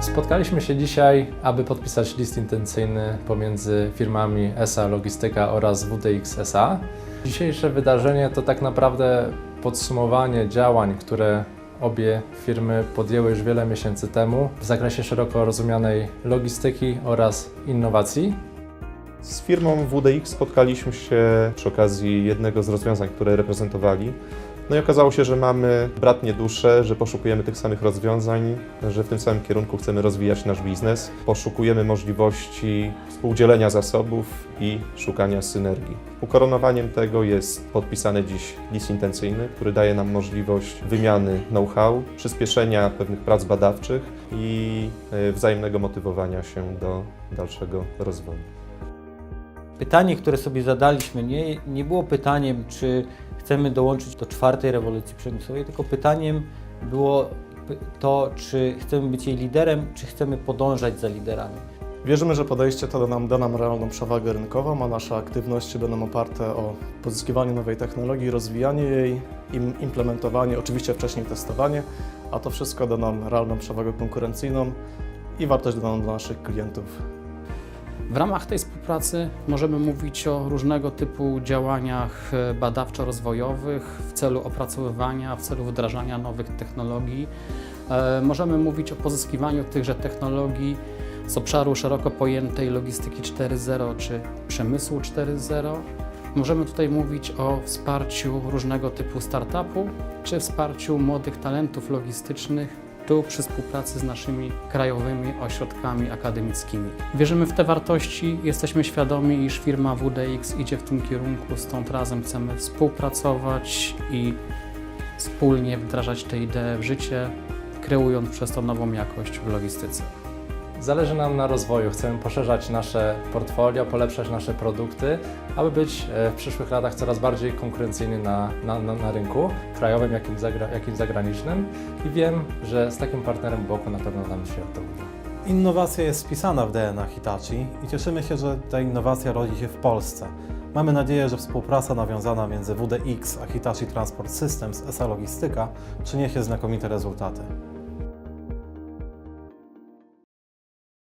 Spotkaliśmy się dzisiaj, aby podpisać list intencyjny pomiędzy firmami ESA Logistyka oraz WDX SA. Dzisiejsze wydarzenie to tak naprawdę podsumowanie działań, które obie firmy podjęły już wiele miesięcy temu w zakresie szeroko rozumianej logistyki oraz innowacji. Z firmą WDX spotkaliśmy się przy okazji jednego z rozwiązań, które reprezentowali. No i okazało się, że mamy bratnie dusze, że poszukujemy tych samych rozwiązań, że w tym samym kierunku chcemy rozwijać nasz biznes. Poszukujemy możliwości współdzielenia zasobów i szukania synergii. Ukoronowaniem tego jest podpisany dziś list intencyjny, który daje nam możliwość wymiany know-how, przyspieszenia pewnych prac badawczych i e, wzajemnego motywowania się do dalszego rozwoju. Pytanie, które sobie zadaliśmy, nie, nie było pytaniem, czy chcemy dołączyć do czwartej rewolucji przemysłowej, tylko pytaniem było to, czy chcemy być jej liderem, czy chcemy podążać za liderami. Wierzymy, że podejście to da nam, da nam realną przewagę rynkową, a nasze aktywności będą oparte o pozyskiwanie nowej technologii, rozwijanie jej, im implementowanie, oczywiście wcześniej testowanie, a to wszystko da nam realną przewagę konkurencyjną i wartość dodaną dla naszych klientów. W ramach tej współpracy możemy mówić o różnego typu działaniach e, badawczo-rozwojowych w celu opracowywania, w celu wdrażania nowych technologii. E, Możemy mówić o pozyskiwaniu tychże technologii z obszaru szeroko pojętej logistyki 4.0 czy przemysłu 4.0. Możemy tutaj mówić o wsparciu różnego typu startupu czy wsparciu młodych talentów logistycznych tu przy współpracy z naszymi krajowymi ośrodkami akademickimi. Wierzymy w te wartości, jesteśmy świadomi, iż firma WDX idzie w tym kierunku, stąd razem chcemy współpracować i wspólnie wdrażać te idee w życie, kreując przez to nową jakość w logistyce. Zależy nam na rozwoju, chcemy poszerzać nasze portfolio, polepszać nasze produkty, aby być e, w przyszłych latach coraz bardziej konkurencyjny na, na, na, rynku krajowym, jak i, zagra, jak i zagranicznym. I wiem, że z takim partnerem boku na pewno nam się to uda. Innowacja jest wpisana w DNA Hitachi i cieszymy się, że ta innowacja rodzi się w Polsce. Mamy nadzieję, że współpraca nawiązana między WDX a Hitachi Transport Systems SA Logistyka przyniesie znakomite rezultaty.